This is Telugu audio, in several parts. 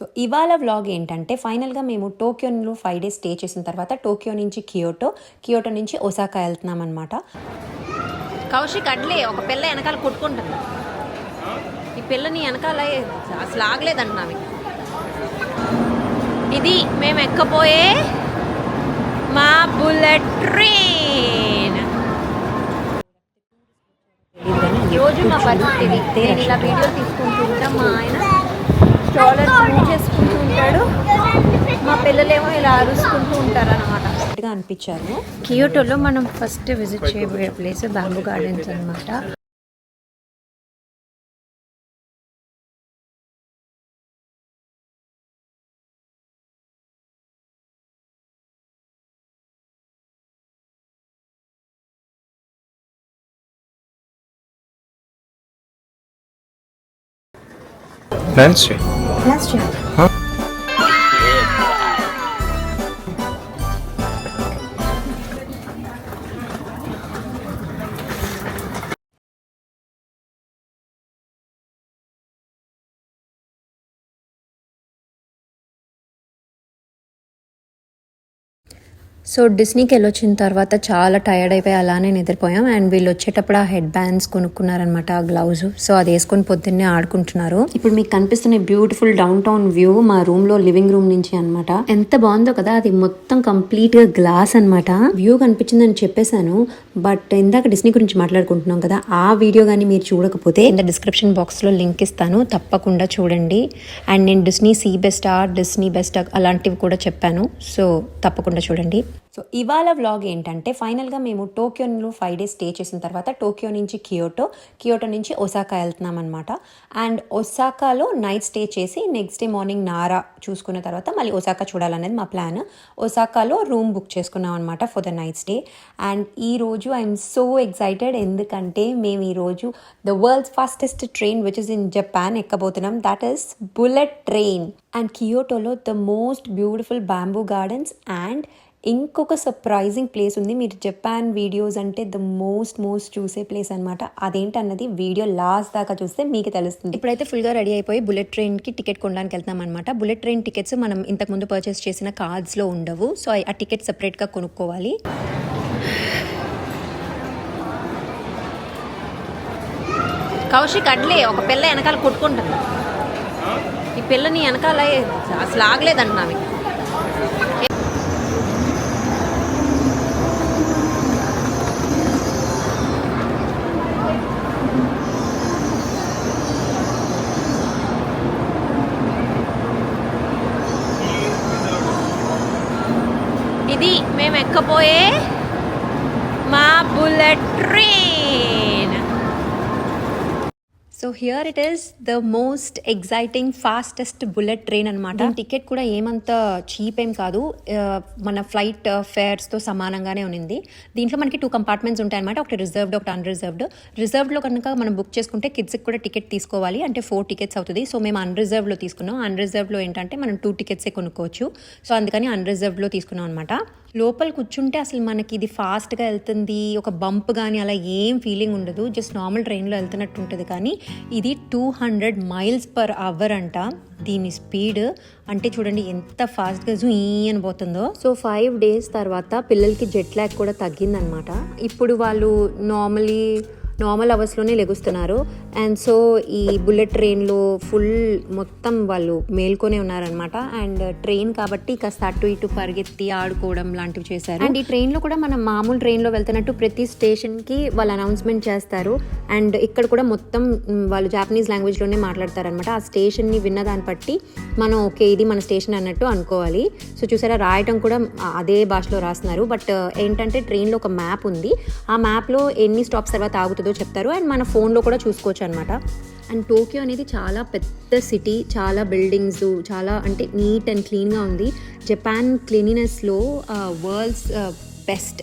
సో ఇవాళ వ్లాగ్ ఏంటంటే ఫైనల్గా మేము టోక్యోలో ఫైవ్ డేస్ స్టే చేసిన తర్వాత టోక్యో నుంచి కియోటో కియోటో నుంచి ఒసాకా వెళ్తున్నాం అనమాట కౌశిక్ అడ్లే ఒక పిల్ల వెనకాల కొట్టుకుంటుంది. ఈ పిల్లని వెనకాల అసలు ఆగలేదంటున్నావి ఇది మేము ఎక్కబోయే మా బుల్లెట్ ట్రైన్. రోజు మా పరిస్థితి ఇది. నేను ఇలా వీడియో తీసుకుంటూ మా ఆయన. స్ట్రాలర్ మూవ్ చేసుకుంటూ ఉంటాడు. మా పిల్లలేమో ఇలా అరుచుకుంటూ ఉంటారు అనమాట అనిపించారు. కియోటోలో మనం ఫస్ట్ విజిట్ చేయబోయే ప్లేస్ బాంబు గార్డెన్స్ అనమాట డాన్స్ Last year. సో డిస్నీకి వెళ్ళొచ్చిన తర్వాత చాలా టైర్డ్ అయిపోయి అలానే నిద్రపోయాం. అండ్ వీళ్ళు వచ్చేటప్పుడు ఆ హెడ్ బ్యాండ్స్ కొనుక్కున్నారనమాట ఆ గ్లౌజ్ సో అది వేసుకొని పొద్దున్నే ఆడుకుంటున్నారు. ఇప్పుడు మీకు కనిపిస్తున్న బ్యూటిఫుల్ డౌన్ టౌన్ వ్యూ మా రూమ్లో లివింగ్ రూమ్ నుంచి అన్నమాట. ఎంత బాగుందో కదా అది మొత్తం కంప్లీట్గా గ్లాస్ అన్నమాట. వ్యూ కనిపించిందని చెప్పేశాను బట్ ఇందాక డిస్నీ గురించి మాట్లాడుకుంటున్నాం కదా ఆ వీడియో కానీ మీరు చూడకపోతే కింద డిస్క్రిప్షన్ బాక్స్లో లింక్ ఇస్తాను తప్పకుండా చూడండి. అండ్ నేను Disney sea best or Disney best అలాంటివి కూడా చెప్పాను సో తప్పకుండా చూడండి. సో ఇవాళ వ్లాగ్ ఏంటంటే ఫైనల్గా మేము టోక్యోలో ఫైవ్ డేస్ స్టే చేసిన తర్వాత టోక్యో నుంచి కియోటో కియోటో నుంచి ఒసాకా వెళ్తున్నాం అనమాట అండ్ ఒసాకాలో నైట్ స్టే చేసి నెక్స్ట్ డే మార్నింగ్ నారా చూసుకున్న తర్వాత మళ్ళీ ఒసాకా చూడాలనేది మా ప్లాన్ ఒసాకాలో రూమ్ బుక్ చేసుకున్నాం అనమాట for the night stay and ఈరోజు ఐఎమ్ సో ఎక్సైటెడ్ ఎందుకంటే మేము ఈరోజు the world's fastest train which is in Japan ఎక్కబోతున్నాం. That is bullet train and కియోటోలో the most beautiful bamboo gardens and ఇంకొక సర్ప్రైజింగ్ ప్లేస్ ఉంది. మీరు జపాన్ వీడియోస్ అంటే ద మోస్ట్ మోస్ట్ చూసే ప్లేస్ అనమాట అదేంటన్నది వీడియో లాస్ట్ దాకా చూస్తే మీకు తెలుస్తుంది. ఇప్పుడైతే ఫుల్గా రెడీ అయిపోయి బుల్లెట్ ట్రైన్కి టికెట్ కొనడానికి వెళ్తాం అనమాట బుల్లెట్ ట్రైన్ టికెట్స్ మనం ఇంతకుముందు పర్చేస్ చేసిన కార్డ్స్లో ఉండవు. సో ఆ టికెట్ సపరేట్గా కొనుక్కోవాలి. కౌశిక్ అడ్లే ఒక పిల్ల వెనకాల కొట్టుకుంటుంది. ఈ పిల్లని వెనకాల అసలు ఆగలేదంటున్నావి ఇది ఎక్కబోయే మా bullet train. So here it is the most exciting fastest bullet train అనమాట టికెట్ కూడా ఏమంత చీప్ ఏం కాదు. ఆ, మన ఫ్లైట్ ఫేర్స్తో సమానంగానే ఉన్నింది. దీంట్లో మనకి టూ కంపార్ట్మెంట్స్ ఉంటాయి అనమాట ఒకటి రిజర్వ్డ్ ఒకటి అన్రిజర్వ్డ్ రిజర్వ్డ్లో కనుక మనం బుక్ చేసుకుంటే కిడ్స్కి కూడా టికెట్ తీసుకోవాలి. అంటే ఫోర్ టికెట్స్ అవుతుంది. సో మేము అన్రిజర్వ్లో తీసుకున్నాం. అన్రిజర్వ్లో ఏంటంటే మనం టూ టికెట్సే కొనుక్కోవచ్చు. సో అందుకని అన్రిజర్వ్లో తీసుకున్నాం అనమాట లోపల కూర్చుంటే అసలు మనకి ఇది ఫాస్ట్గా వెళ్తుంది ఒక బంప్ కానీ అలా ఏం ఫీలింగ్ ఉండదు. జస్ట్ నార్మల్ ట్రైన్లో వెళ్తున్నట్టు ఉంటుంది. కానీ ఇది two hundred miles per hour అంట. దీని స్పీడ్ అంటే చూడండి ఎంత ఫాస్ట్గా జూ అని పోతుందో. సో ఫైవ్ డేస్ తర్వాత పిల్లలకి జెట్ ల్యాగ్ కూడా తగ్గిందనమాట. ఇప్పుడు వాళ్ళు నార్మలీ నార్మల్ అవర్స్లోనే లెగుస్తున్నారు. అండ్ సో ఈ బుల్లెట్ ట్రైన్లో ఫుల్ మొత్తం వాళ్ళు మేల్కొనే ఉన్నారనమాట అండ్ ట్రైన్ కాబట్టి కాస్త అటు ఇటు పరిగెత్తి ఆడుకోవడం లాంటివి చేశారు. అండ్ ఈ ట్రైన్లో కూడా మనం మామూలు ట్రైన్లో వెళ్తున్నట్టు ప్రతి స్టేషన్కి వాళ్ళు అనౌన్స్మెంట్ చేస్తారు. అండ్ ఇక్కడ కూడా మొత్తం వాళ్ళు జాపనీస్ లాంగ్వేజ్లోనే మాట్లాడతారనమాట ఆ స్టేషన్ని విన్న దాన్ని బట్టి మనం ఓకే ఇది మన స్టేషన్ అన్నట్టు అనుకోవాలి. సో చూసారా రాయటం కూడా అదే భాషలో రాస్తున్నారు. బట్ ఏంటంటే ట్రైన్లో ఒక మ్యాప్ ఉంది. ఆ మ్యాప్లో ఎన్ని స్టాప్స్ తర్వాత ఆగుతుందో చెప్తారు. అండ్ మన ఫోన్లో కూడా చూసుకోవచ్చు అనమాట అండ్ టోక్యో అనేది చాలా పెద్ద సిటీ చాలా బిల్డింగ్స్ చాలా అంటే నీట్ అండ్ క్లీన్గా ఉంది. జపాన్ క్లీనినెస్లో వరల్డ్స్ బెస్ట్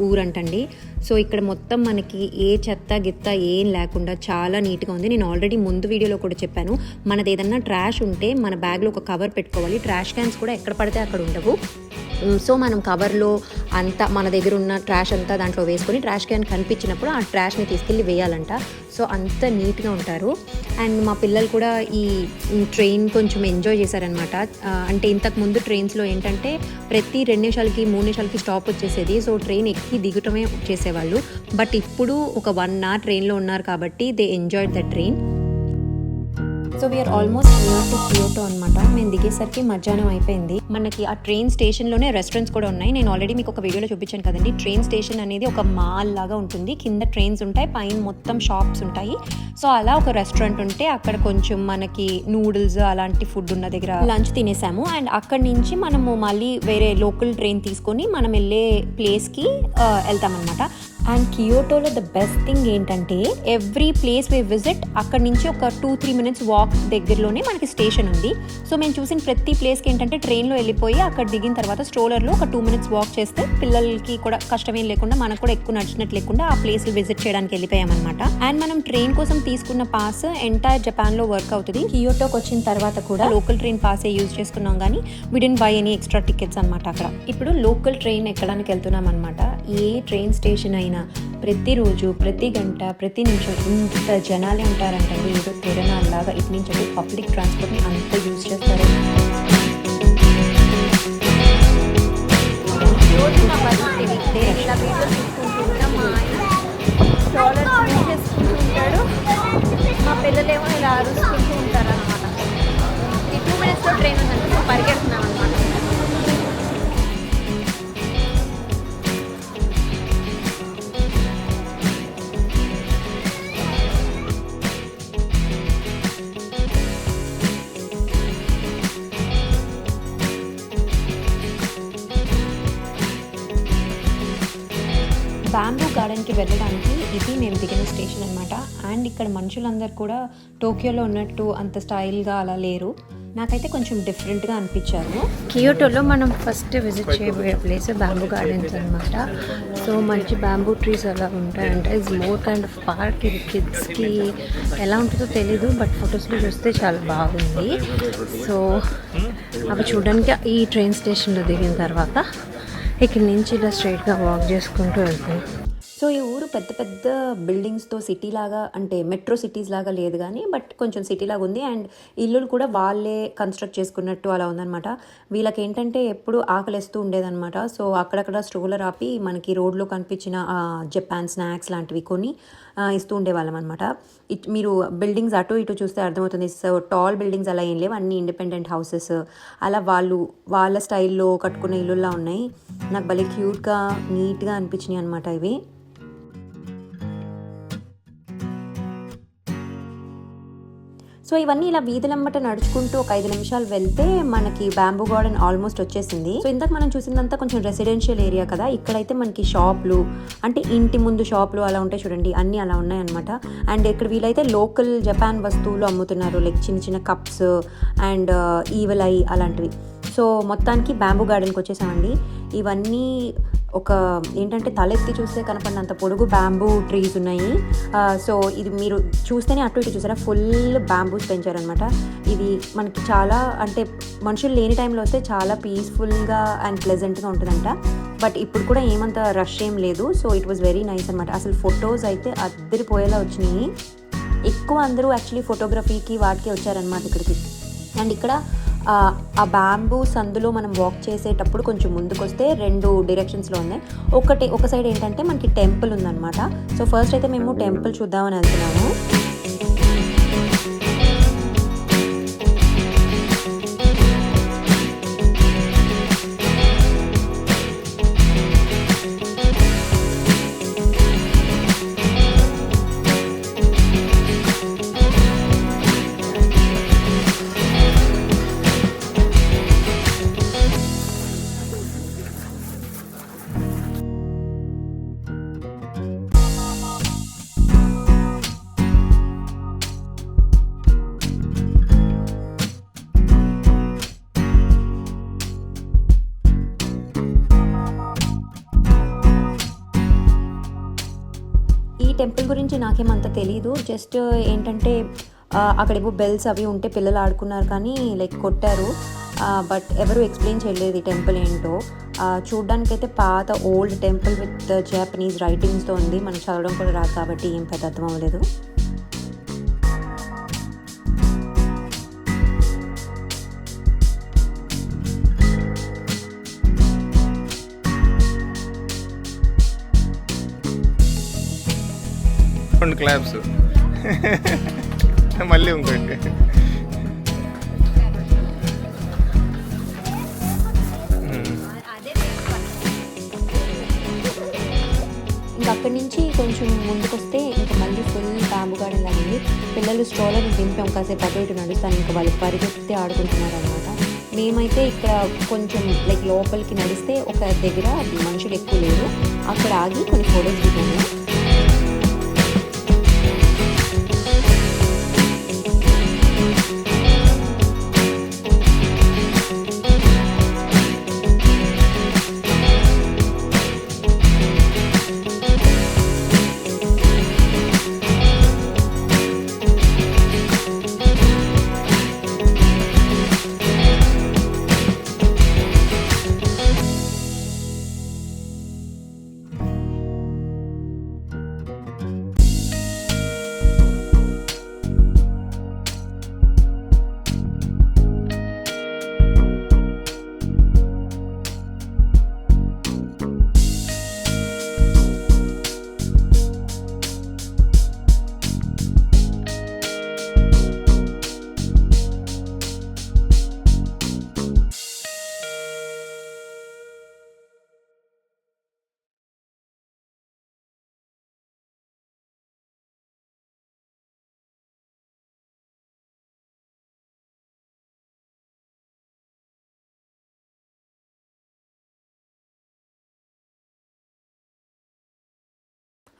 ఊరంటండి. సో ఇక్కడ మొత్తం మనకి ఏ చెత్త గిత్త ఏం లేకుండా చాలా నీట్గా ఉంది. నేను ఆల్రెడీ ముందు వీడియోలో కూడా చెప్పాను. మనది ఏదన్నా ట్రాష్ ఉంటే మన బ్యాగ్లో ఒక కవర్ పెట్టుకోవాలి. ట్రాష్ క్యాన్స్ కూడా ఎక్కడ పడితే అక్కడ ఉండవు. సో మనం కవర్లో అంతా మన దగ్గర ఉన్న ట్రాష్ అంతా దాంట్లో వేసుకొని ట్రాష్ క్యాన్ కనిపించినప్పుడు ఆ ట్రాష్ని తీసుకెళ్ళి వేయాలంట. సో అంత నీట్గా ఉంటారు. అండ్ మా పిల్లలు కూడా ఈ ట్రైన్ కొంచెం ఎంజాయ్ చేశారనమాట అంటే ఇంతకు ముందు ట్రైన్స్లో ఏంటంటే ప్రతి రెండు నిమిషాలకి మూడు నిమిషాలకి స్టాప్ వచ్చేసేది. సో ట్రైన్ ఎక్కి దిగటమే చేసేవాళ్ళు. బట్ ఇప్పుడు ఒక వన్ అవర్ ట్రైన్లో ఉన్నారు కాబట్టి they enjoy the train. So we're almost near to Kyoto అనమాట మేము దిగేసరికి మధ్యాహ్నం అయిపోయింది. మనకి ఆ ట్రైన్ స్టేషన్లోనే రెస్టారెంట్స్ కూడా ఉన్నాయి. నేను ఆల్రెడీ మీకు ఒక వీడియోలో చూపించాను కదండి. ట్రైన్ స్టేషన్ అనేది ఒక మాల్ లాగా ఉంటుంది. కింద ట్రైన్స్ ఉంటాయి పైన మొత్తం షాప్స్ ఉంటాయి. సో అలా ఒక రెస్టారెంట్ ఉంటే అక్కడ కొంచెం మనకి నూడిల్స్ అలాంటి ఫుడ్ ఉన్న దగ్గర లంచ్ తినేసాము. అండ్ అక్కడి నుంచి మనము మళ్ళీ వేరే లోకల్ ట్రైన్ తీసుకొని మనం వెళ్ళే ప్లేస్కి uh, వెళ్తామన్నమాట. అండ్ కియోటోలో ద బెస్ట్ థింగ్ ఏంటంటే ఎవ్రీ ప్లేస్ వి విజిట్ అక్కడి నుంచి ఒక టూ త్రీ మినిట్స్ వాక్ దగ్గరలోనే మనకి స్టేషన్ ఉంది. సో మేము చూసిన ప్రతి ప్లేస్కి ఏంటంటే ట్రైన్లో వెళ్ళిపోయి అక్కడ దిగిన తర్వాత స్ట్రోలర్లో ఒక టూ మినిట్స్ వాక్ చేస్తే పిల్లలకి కూడా కష్టమేం లేకుండా మనకు కూడా ఎక్కువ నడిచినట్టు లేకుండా ఆ ప్లేస్ విజిట్ చేయడానికి వెళ్ళిపోయామన్నమాట. అండ్ మనం ట్రైన్ కోసం తీసుకున్న పాస్ ఎంటైర్ జపాన్లో వర్క్ అవుతుంది. కియోటోకి వచ్చిన తర్వాత కూడా లోకల్ ట్రైన్ పాసే యూజ్ చేసుకున్నాం కానీ didn't buy any extra tickets అనమాట అక్కడ. ఇప్పుడు లోకల్ ట్రైన్ ఎక్కడానికి వెళ్తున్నాం అనమాట ఏ ట్రైన్ స్టేషన్ అయినా ప్రతిరోజు ప్రతి గంట ప్రతి నిమిషం ఇంత జనాలే ఉంటారంటే. ఏదో తిరణాల్లాగా ఇటు నుంచి పబ్లిక్ ట్రాన్స్పోర్ట్ని అంత యూజ్ చేస్తారు. రోజు మా ఇలా వీడియో మా ఆయన ఉంటాడు. మా పిల్లలేమో ఇలా అరుచుకుంటూ ఉంటారు అనమాట ఈ టూ మినిట్స్లో ట్రైన్ ఉందంటే. పరిగె బ్యాంబూ వెళ్ళడానికి ఇది నేను దిగిన స్టేషన్ అనమాట అండ్ ఇక్కడ మనుషులందరూ కూడా టోక్యోలో ఉన్నట్టు అంత స్టైల్గా అలా లేరు. నాకైతే కొంచెం డిఫరెంట్గా అనిపించారు. కియోటోలో మనం ఫస్ట్ విజిట్ చేయబోయే ప్లేస్ బ్యాంబూ గార్డెన్స్ అనమాట సో మంచి బ్యాంబూ ట్రీస్ అలా ఉంటాయంటే it's more kind of park ఇది కిడ్స్కి ఎలా ఉంటుందో తెలీదు బట్ ఫొటోస్లో చూస్తే చాలా బాగుంది. సో అవి చూడడానికి ఈ ట్రైన్ స్టేషన్లో దిగిన తర్వాత ఇక్కడి నుంచి ఇలా స్ట్రైట్గా వాక్ చేసుకుంటూ వెళ్తాం. సో ఈ ఊరు పెద్ద పెద్ద బిల్డింగ్స్తో సిటీ లాగా అంటే మెట్రో సిటీస్ లాగా లేదు కానీ బట్ కొంచెం సిటీ లాగా ఉంది. అండ్ ఇల్లులు కూడా వాళ్ళే కన్స్ట్రక్ట్ చేసుకున్నట్టు అలా ఉందన్నమాట. వీళ్ళకి ఏంటంటే ఎప్పుడు ఆకలిస్తూ ఉండేదన్నమాట. సో అక్కడక్కడ స్ట్రోలర్ ఆపి మనకి రోడ్లో కనిపించిన జపాన్ స్నాక్స్ లాంటివి కొని ఇస్తూ ఉండేవాళ్ళం అనమాట మీరు బిల్డింగ్స్ అటు ఇటు చూస్తే అర్థమవుతుంది. సో టాల్ బిల్డింగ్స్ అలా ఏం లేవు. అన్ని ఇండిపెండెంట్ హౌసెస్ అలా వాళ్ళు వాళ్ళ స్టైల్లో కట్టుకున్న ఇల్లులా ఉన్నాయి. నాకు భలే క్యూట్గా నీట్గా అనిపించినాయి అనమాట ఇవి. సో ఇవన్నీ ఇలా వీధులమ్మట నడుచుకుంటూ ఒక ఐదు నిమిషాలు వెళ్తే మనకి బ్యాంబూ గార్డెన్ ఆల్మోస్ట్ వచ్చేసింది. సో ఇంతకు మనం చూసిందంతా కొంచెం రెసిడెన్షియల్ ఏరియా కదా. ఇక్కడైతే మనకి షాప్లు అంటే ఇంటి ముందు షాప్లు అలా ఉంటాయి చూడండి. అన్నీ అలా ఉన్నాయన్నమాట. అండ్ ఇక్కడ వీలైతే లోకల్ జపాన్ వస్తువులు అమ్ముతున్నారు. లైక్ చిన్న చిన్న కప్స్ అండ్ ఈవెల్ అలాంటివి. సో మొత్తానికి బ్యాంబూ గార్డెన్కి వచ్చేసామండి. ఇవన్నీ ఒక ఏంటంటే తలెత్తి చూస్తే కనపడినంత పొడుగు బ్యాంబూ ట్రీస్ ఉన్నాయి. సో ఇది మీరు చూస్తేనే అటు ఇటు చూసారా? ఫుల్ బ్యాంబూస్ పెంచారనమాట ఇది మనకి చాలా అంటే మనుషులు లేని టైంలో వస్తే చాలా పీస్ఫుల్గా అండ్ ప్లెజెంట్గా ఉంటుందంట. బట్ ఇప్పుడు కూడా ఏమంత రష్ ఏం లేదు. So it was very nice అనమాట అసలు ఫొటోస్ అయితే అద్దరిపోయేలా వచ్చినాయి. ఎక్కువ అందరూ యాక్చువల్లీ ఫోటోగ్రఫీకి వాటికి వచ్చారనమాట ఇక్కడికి. అండ్ ఇక్కడ ఆ, బ్యాంబూ సందులో మనం వాక్ చేసేటప్పుడు కొంచెం ముందుకొస్తే రెండు డైరెక్షన్స్లో ఉన్నాయి. ఒకటి ఒక సైడ్ ఏంటంటే మనకి టెంపుల్ ఉందన్నమాట. సో ఫస్ట్ అయితే మేము టెంపుల్ చూద్దామని వెళ్తున్నాము. తెలీదు. జస్ట్ ఏంటంటే అక్కడేవో బెల్స్ అవి ఉంటే పిల్లలు ఆడుకున్నారు కానీ లైక్ కొట్టారు. బట్ ఎవరు ఎక్స్ప్లెయిన్ చేయలేదు ఈ టెంపుల్ ఏంటో. చూడ్డానికైతే పాత ఓల్డ్ టెంపుల్ విత్ జాపనీస్ రైటింగ్స్తో ఉంది. మనం చదవడం కూడా రాదు కాబట్టి ఏం పెద్ద అర్థం అవ్వలేదు. క్లాప్స్. మళ్ళీ ఇంకోటి. అక్కడి నుంచి కొంచెం ముందుకు వస్తే ఇంకా మళ్ళీ ఫుల్ బ్యాంబు గార్డెన్ లాగింది పిల్లలు స్ట్రోలర్ దింపాం కాసేపు అటు ఇటు నడుస్తాను ఇంకా వాళ్ళు పరిగెత్తి ఆడుకుంటున్నారు అనమాట మేమైతే ఇక్కడ కొంచెం లైక్ లోపలికి నడిస్తే ఒక దగ్గర మనుషులు ఎక్కువ లేరు. అక్కడ ఆగి కొన్ని ఫొటోస్ దిగాము.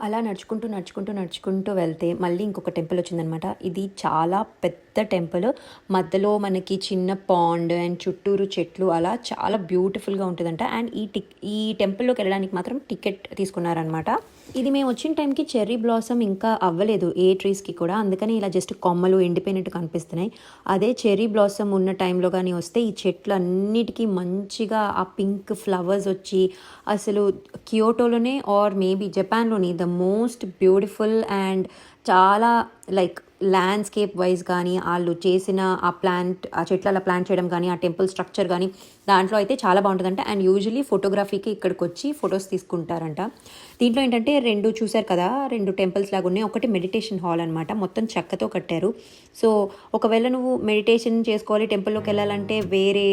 అలా నడుచుకుంటూ నడుచుకుంటూ నడుచుకుంటూ వెళ్తే మళ్ళీ ఇంకొక టెంపుల్ వచ్చిందనమాట. ఇది చాలా పెద్ద టెంపుల్. మధ్యలో మనకి చిన్న పాండ్ అండ్ చుట్టూరు చెట్లు అలా చాలా బ్యూటిఫుల్గా ఉంటుందంట. అండ్ ఈ టిక్ ఈ టెంపుల్లోకి వెళ్ళడానికి మాత్రం టికెట్ తీసుకున్నారనమాట. ఇది మేము వచ్చిన టైంకి చెర్రీ బ్లాసమ్ ఇంకా అవ్వలేదు ఏ ట్రీస్కి కూడా. అందుకని ఇలా జస్ట్ కొమ్మలు ఎండిపోయినట్టు కనిపిస్తున్నాయి. అదే చెర్రీ బ్లాసమ్ ఉన్న టైంలో కానీ వస్తే ఈ చెట్లు అన్నిటికీ మంచిగా ఆ పింక్ ఫ్లవర్స్ వచ్చి అసలు కియోటోలోనే ఆర్ మేబీ జపాన్లోని ద మోస్ట్ బ్యూటిఫుల్ అండ్ చాలా లైక్ ల్యాండ్స్కేప్ వైజ్ కానీ వాళ్ళు చేసిన ఆ ప్లాంట్ ఆ చెట్లు అలా ప్లాంట్ చేయడం కానీ ఆ టెంపుల్ స్ట్రక్చర్ కానీ దాంట్లో అయితే చాలా బాగుంటుందంట. అండ్ యూజువలీ ఫోటోగ్రఫీకి ఇక్కడికి వచ్చి ఫొటోస్ తీసుకుంటారంట. దీంట్లో ఏంటంటే రెండు చూశారు కదా రెండు టెంపుల్స్ లాగా ఉన్నాయి. ఒకటి మెడిటేషన్ హాల్ అనమాట మొత్తం చెక్కతో కట్టారు. సో ఒకవేళ నువ్వు మెడిటేషన్ చేసుకోవాలి టెంపుల్లోకి వెళ్ళాలంటే వేరే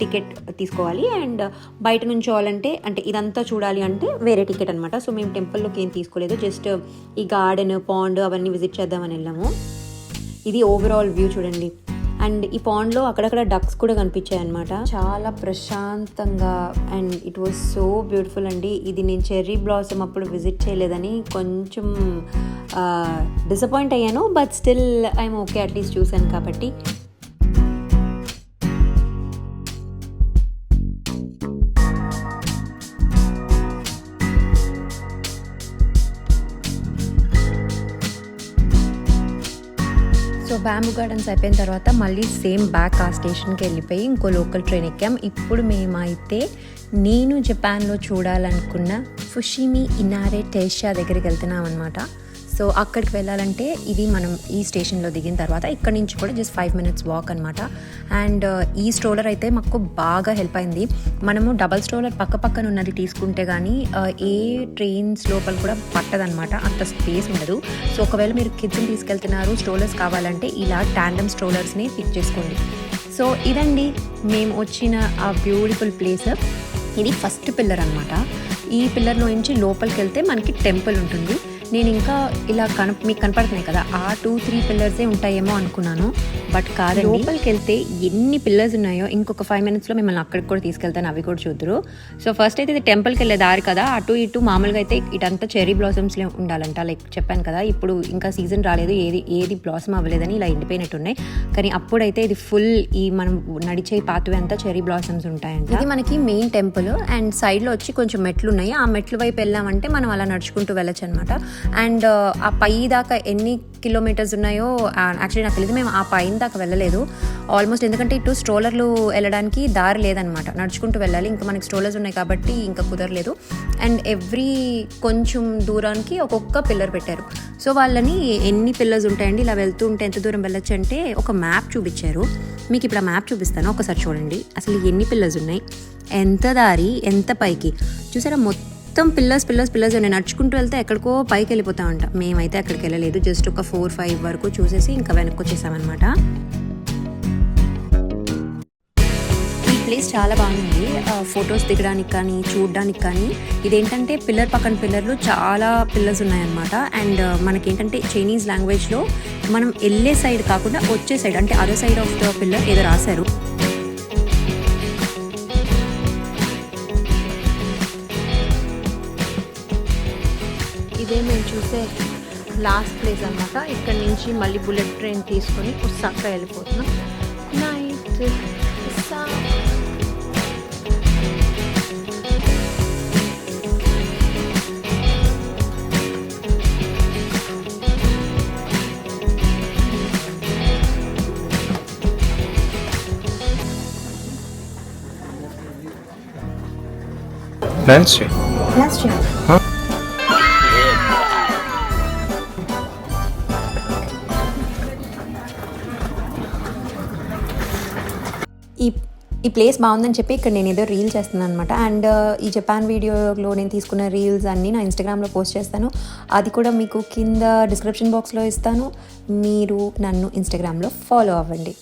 టికెట్ తీసుకోవాలి. అండ్ బయట నుంచి వాళ్ళంటే అంటే ఇదంతా చూడాలి అంటే వేరే టికెట్ అనమాట సో మేము టెంపుల్లోకి ఏం తీసుకోలేదు. జస్ట్ ఈ గార్డెన్ పాండ్ అవన్నీ విజిట్ చేద్దామని వెళ్ళాము. ఇది ఓవరాల్ వ్యూ చూడండి. అండ్ ఈ పాండ్లో అక్కడక్కడ డక్స్ కూడా కనిపించాయి అనమాట చాలా ప్రశాంతంగా and it was so beautiful అండి. ఇది నేను చెర్రీ బ్లాసమ్ అప్పుడు విజిట్ చేయలేదని కొంచెం డిసప్పాయింట్ అయ్యాను but still I'm okay at least చూశాను కాబట్టి. బ్యాంబూ గార్డెన్స్ అయిపోయిన తర్వాత మళ్ళీ సేమ్ బ్యాక్ ఆ స్టేషన్కి వెళ్ళిపోయి ఇంకో లోకల్ ట్రైన్ ఎక్కాం. ఇప్పుడు మేమైతే నేను జపాన్లో చూడాలనుకున్న ఫుషిమి ఇనారే టేషియా దగ్గరికి వెళ్తున్నాం అనమాట సో అక్కడికి వెళ్ళాలంటే ఇది మనం ఈ స్టేషన్లో దిగిన తర్వాత ఇక్కడ నుంచి కూడా జస్ట్ ఫైవ్ మినిట్స్ వాక్ అనమాట అండ్ ఈ స్ట్రోలర్ అయితే మాకు బాగా హెల్ప్ అయింది. మనము డబల్ స్ట్రోలర్ పక్క పక్కన ఉన్నది తీసుకుంటే కానీ uh, ఏ ట్రైన్స్ లోపల కూడా పట్టదనమాట అంత స్పేస్ ఉండదు. సో ఒకవేళ మీరు కిడ్స్ని తీసుకెళ్తున్నారు స్ట్రోలర్స్ కావాలంటే ఇలా ట్యాండమ్ స్ట్రోలర్స్ని పిక్ చేసుకోండి. సో ఇదండి మేము వచ్చిన ఆ బ్యూటిఫుల్ ప్లేస్ ఇది ఫస్ట్ పిల్లర్ అనమాట ఈ పిల్లర్లో నుంచి లోపలికి వెళ్తే మనకి టెంపుల్ ఉంటుంది. నేను ఇంకా ఇలా కన మీకు కనపడుతున్నాయి కదా ఆ టూ త్రీ పిల్లర్సే ఉంటాయేమో అనుకున్నాను. బట్ కాదండి. లోపలికి వెళ్తే ఎన్ని పిల్లర్స్ ఉన్నాయో ఇంకొక ఫైవ్ మినిట్స్లో మిమ్మల్ని అక్కడికి కూడా తీసుకెళ్తాను అవి కూడా చూద్దరు. సో ఫస్ట్ అయితే ఇది టెంపుల్కి వెళ్ళే దారి కదా అటు ఇటు మామూలుగా అయితే ఇటంతా చెరీ బ్లాసమ్స్ ఉండాలంట లైక్ చెప్పాను కదా. ఇప్పుడు ఇంకా సీజన్ రాలేదు ఏది ఏది బ్లాసమ్ అవ్వలేదని ఇలా ఎండిపోయినట్టు ఉన్నాయి కానీ అప్పుడైతే ఇది ఫుల్ ఈ మనం నడిచే పాత్వే అంతా చెరీ బ్లాసమ్స్ ఉంటాయంట. ఇది మనకి మెయిన్ టెంపుల్ అండ్ సైడ్లో వచ్చి కొంచెం మెట్లు ఉన్నాయి ఆ మెట్ల వైపు వెళ్ళామంటే మనం అలా నడుచుకుంటూ వెళ్ళొచ్చు అనమాట అండ్ ఆ పై దాకా ఎన్ని కిలోమీటర్స్ ఉన్నాయో యాక్చువల్లీ నాకు తెలియదు మేము ఆ పైన దాకా వెళ్ళలేదు. ఆల్మోస్ట్ ఎందుకంటే ఇటు స్ట్రోలర్లు వెళ్ళడానికి దారి లేదనమాట. నడుచుకుంటూ వెళ్ళాలి. ఇంకా మనకి స్ట్రోలర్స్ ఉన్నాయి కాబట్టి ఇంకా కుదరలేదు. అండ్ ఎవ్రీ కొంచెం దూరానికి ఒక్కొక్క పిల్లర్ పెట్టారు. సో వాళ్ళని ఎన్ని పిల్లర్స్ ఉంటాయండి? ఇలా వెళ్తూ ఉంటే ఎంత దూరం వెళ్ళొచ్చు అంటే ఒక మ్యాప్ చూపించారు. మీకు ఇప్పుడు ఆ మ్యాప్ చూపిస్తాను. ఒకసారి చూడండి. అసలు ఎన్ని పిల్లర్స్ ఉన్నాయి? ఎంత దారి? ఎంత పైకి? చూసారా? మొత్తం మొత్తం పిల్లర్స్ పిల్లర్స్ పిల్లర్స్ ఉన్నాయి నడుచుకుంటూ వెళ్తే ఎక్కడికో పైకి వెళ్ళిపోతా ఉంటా మేమైతే అక్కడికి వెళ్ళలేదు. జస్ట్ ఒక ఫోర్ ఫైవ్ వరకు చూసేసి ఇంకా వెనక్కి వచ్చేసామన్నమాట. ఈ ప్లేస్ చాలా బాగుంది. ఫొటోస్ దిగడానికి కానీ చూడడానికి కానీ. ఇదేంటంటే పిల్లర్ పక్కన పిల్లర్లు చాలా పిల్లర్స్ ఉన్నాయన్నమాట. అండ్ మనకేంటంటే చైనీస్ లాంగ్వేజ్లో మనం వెళ్ళే సైడ్ కాకుండా వచ్చే సైడ్ అంటే other side of the pillar ఏదో రాశారు. ఇదే మేము చూసే లాస్ట్ ప్లేస్ అనమాట ఇక్కడ నుంచి మళ్ళీ బుల్లెట్ ట్రైన్ తీసుకొని ఉస్సాక వెళ్ళిపోతున్నాం నైట్ Nancy. Year. Huh? ఈ ఈ ప్లేస్ బాగుందని చెప్పి ఇక్కడ నేను ఏదో రీల్ చేస్తున్నాను అనమాట అండ్ uh, ఈ జపాన్ వీడియోలో నేను తీసుకున్న రీల్స్ అన్నీ నా ఇన్స్టాగ్రామ్లో పోస్ట్ చేస్తాను. అది కూడా మీకు కింద డిస్క్రిప్షన్ బాక్స్లో ఇస్తాను. మీరు నన్ను ఇన్స్టాగ్రామ్లో ఫాలో అవ్వండి.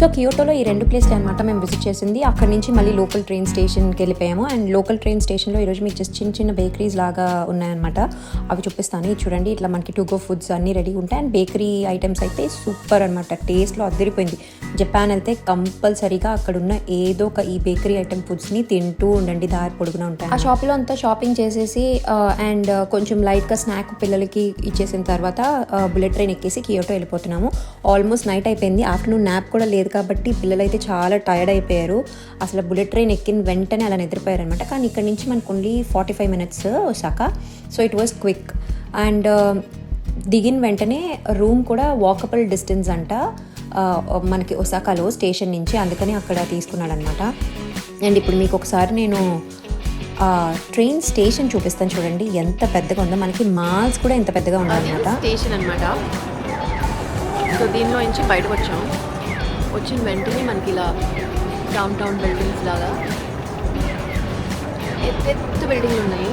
సో కియోటోలో ఈ రెండు ప్లేస్లు అనమాట మేము విజిట్ చేసింది. అక్కడ నుంచి మళ్ళీ లోకల్ ట్రైన్ స్టేషన్కి వెళ్ళిపోయాము. అండ్ లోకల్ ట్రైన్ స్టేషన్లో ఈరోజు మీకు జస్ట్ చిన్న చిన్న బేకరీస్ లాగా ఉన్నాయన్నమాట. అవి చూపిస్తాను. ఇది చూడండి. ఇట్లా మనకి టు గో ఫుడ్స్ అన్నీ రెడీ ఉంటాయి. అండ్ బేకరీ ఐటమ్స్ అయితే సూపర్ అనమాట టేస్ట్లో అద్దరిపోయింది జపాన్ వెళ్తే కంపల్సరీగా అక్కడ ఉన్న ఏదో ఒక ఈ బేకరీ ఐటమ్ ఫుడ్స్ని తింటూ ఉండండి. దారి పొడుగునా ఉంటాయి ఆ షాప్లో అంతా షాపింగ్ చేసేసి అండ్ కొంచెం లైట్గా స్నాక్ పిల్లలకి ఇచ్చేసిన తర్వాత బుల్లెట్ ట్రైన్ ఎక్కేసి కియోటో వెళ్ళిపోతున్నాము. ఆల్మోస్ట్ నైట్ అయిపోయింది. ఆఫ్టర్నూన్ నాప్ కూడా లేదు కాబట్టి పిల్లలు అయితే చాలా టైర్డ్ అయిపోయారు. అసలు బుల్లెట్ ట్రైన్ ఎక్కిన వెంటనే అలా నిద్రపోయారు అనమాట కానీ ఇక్కడ నుంచి మనకు ఓన్లీ ఫార్టీ ఫైవ్ మినిట్స్ వచ్చాక so it was quick and దిగిన వెంటనే రూమ్ కూడా వాకబుల్ డిస్టెన్స్ అంట. ఆ, మనకి ఒసాకాలో స్టేషన్ నుంచి అందుకని అక్కడ తీసుకున్నాడు అనమాట అండ్ ఇప్పుడు మీకు ఒకసారి నేను ట్రైన్ స్టేషన్ చూపిస్తాను చూడండి. ఎంత పెద్దగా ఉందో. మనకి మాల్స్ కూడా ఎంత పెద్దగా ఉన్నాయన్నమాట స్టేషన్ అనమాట సో దీనిలో నుంచి బయటకు వచ్చాం. వచ్చిన వెంటనే మనకి ఇలా డౌన్ టౌన్ బిల్డింగ్స్ లాగా ఎత్తెత్త బిల్డింగ్లు ఉన్నాయి.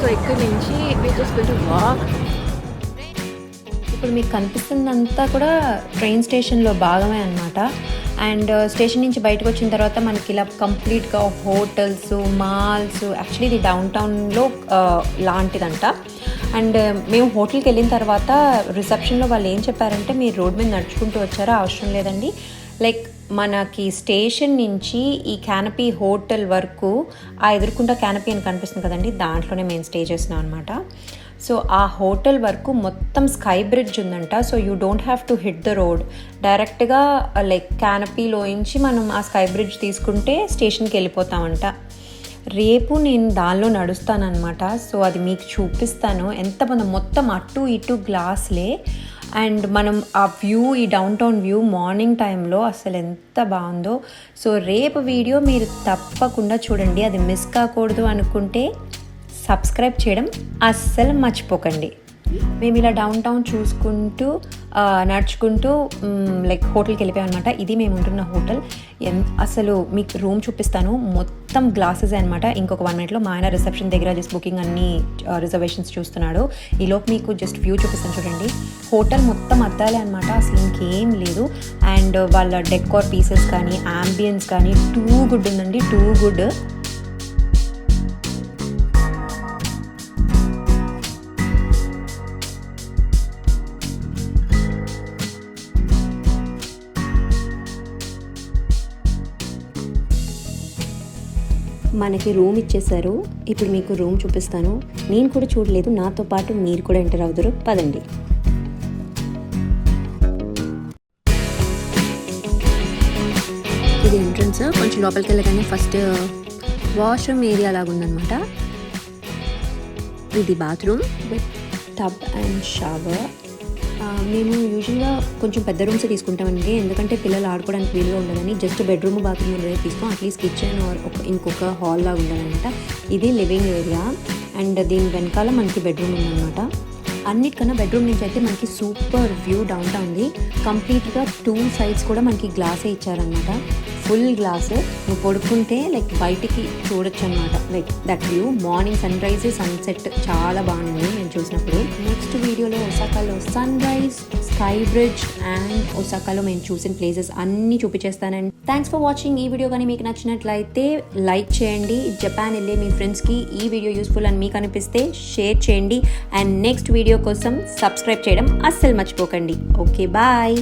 సో ఇక్కడి నుంచి we just going ఇప్పుడు మీకు కనిపిస్తుందంతా కూడా ట్రైన్ స్టేషన్లో భాగమే అనమాట అండ్ uh, స్టేషన్ నుంచి బయటకు వచ్చిన తర్వాత మనకి ఇలా కంప్లీట్గా హోటల్స్ మాల్స్ యాక్చువల్లీ ఇది డౌన్ టౌన్లో uh, లాంటిదంట. అండ్ uh, మేము హోటల్కి వెళ్ళిన తర్వాత రిసెప్షన్లో వాళ్ళు ఏం చెప్పారంటే మీరు రోడ్ మీద నడుచుకుంటూ వచ్చారా? అవసరం లేదండి. లైక్ మనకి స్టేషన్ నుంచి ఈ క్యానపీ హోటల్ వరకు ఆ ఎదుర్కొంట క్యానపీ అని కనిపిస్తుంది కదండి దాంట్లోనే మేము స్టే చేసినాం అనమాట సో ఆ హోటల్ వరకు మొత్తం స్కై బ్రిడ్జ్ ఉందంట. So you don't have to hit the road. డైరెక్ట్గా లైక్ క్యానపీలోంచి మనం ఆ స్కై బ్రిడ్జ్ తీసుకుంటే స్టేషన్కి వెళ్ళిపోతామంట. రేపు నేను దానిలో నడుస్తానమాట సో అది మీకు చూపిస్తాను. ఎంతమంది మొత్తం అటు ఇటు గ్లాస్లే. అండ్ మనం ఆ వ్యూ ఈ డౌన్ టౌన్ వ్యూ మార్నింగ్ టైంలో అసలు ఎంత బాగుందో. సో రేపు వీడియో మీరు తప్పకుండా చూడండి. అది మిస్ కాకూడదు అనుకుంటే సబ్స్క్రైబ్ చేయడం అస్సలు మర్చిపోకండి. మేము ఇలా డౌన్ టౌన్ చూసుకుంటూ నడుచుకుంటూ లైక్ హోటల్కి వెళ్ళిపోయామన్నమాట. ఇది మేము ఉంటున్న హోటల్. ఎన్ అసలు మీకు రూమ్ చూపిస్తాను. మొత్తం గ్లాసెస్ అనమాట ఇంకొక వన్ మినిట్లో మా ఆయన రిసెప్షన్ దగ్గర జస్ట్ బుకింగ్ అన్ని రిజర్వేషన్స్ చూస్తున్నాడు. ఈలోపు మీకు జస్ట్ వ్యూ చూపిస్తాను చూడండి. హోటల్ మొత్తం అద్దాలే అనమాట అసలు ఇంకేం లేదు. అండ్ వాళ్ళ డెకోర్ పీసెస్ కానీ యాంబియన్స్ కానీ టూ గుడ్ ఉందండి. టూ గుడ్ మనకి రూమ్ ఇచ్చేసారు ఇప్పుడు మీకు రూమ్ చూపిస్తాను. నేను కూడా చూడలేదు. నాతో పాటు మీరు కూడా ఎంటర్ అవుతారు. పదండి. ఇది ఎంట్రన్స్ కొంచెం లోపలికి వెళ్ళగానే ఫస్ట్ వాష్రూమ్ ఏరియా లాగా ఉందన్నమాట. ఇది bathroom with tub and shower మేము యూజువల్గా కొంచెం పెద్ద రూమ్స్ తీసుకుంటామండి. ఎందుకంటే పిల్లలు ఆడుకోవడానికి వీలుగా ఉండదని. జస్ట్ బెడ్రూమ్ బాత్రూమ్ ఉండేది తీసుకోం అట్లీస్ట్ కిచెన్ ఆర్ ఒక ఇంకొక హాల్ లాగా ఉండాలన్నమాట. ఇది లివింగ్ ఏరియా అండ్ దీని వెనకాల మనకి బెడ్రూమ్ ఉందన్నమాట. అన్నిటికన్నా బెడ్రూమ్ నుంచి అయితే మనకి సూపర్ వ్యూ డౌన్ ఉంది కంప్లీట్గా టూ సైడ్స్ కూడా మనకి గ్లాసే ఇచ్చారనమాట ఫుల్ గ్లాస్. నువ్వు పడుకుంటే లైక్ బయటికి చూడొచ్చు అనమాట like that view morning sunrise sunset చాలా బాగుంది నేను చూసినప్పుడు. నెక్స్ట్ వీడియోలో ఒసాకాలో sunrise sky bridge and ఒసాకాలో మేము చూసిన ప్లేసెస్ అన్నీ చూపించేస్తానండి. Thanks for watching. ఈ వీడియో కానీ మీకు నచ్చినట్లయితే లైక్ చేయండి. జపాన్ వెళ్ళే మీ ఫ్రెండ్స్కి ఈ వీడియో యూస్ఫుల్ అని మీకు అనిపిస్తే షేర్ చేయండి. అండ్ నెక్స్ట్ వీడియో కోసం సబ్స్క్రైబ్ చేయడం అస్సలు మర్చిపోకండి. Okay bye.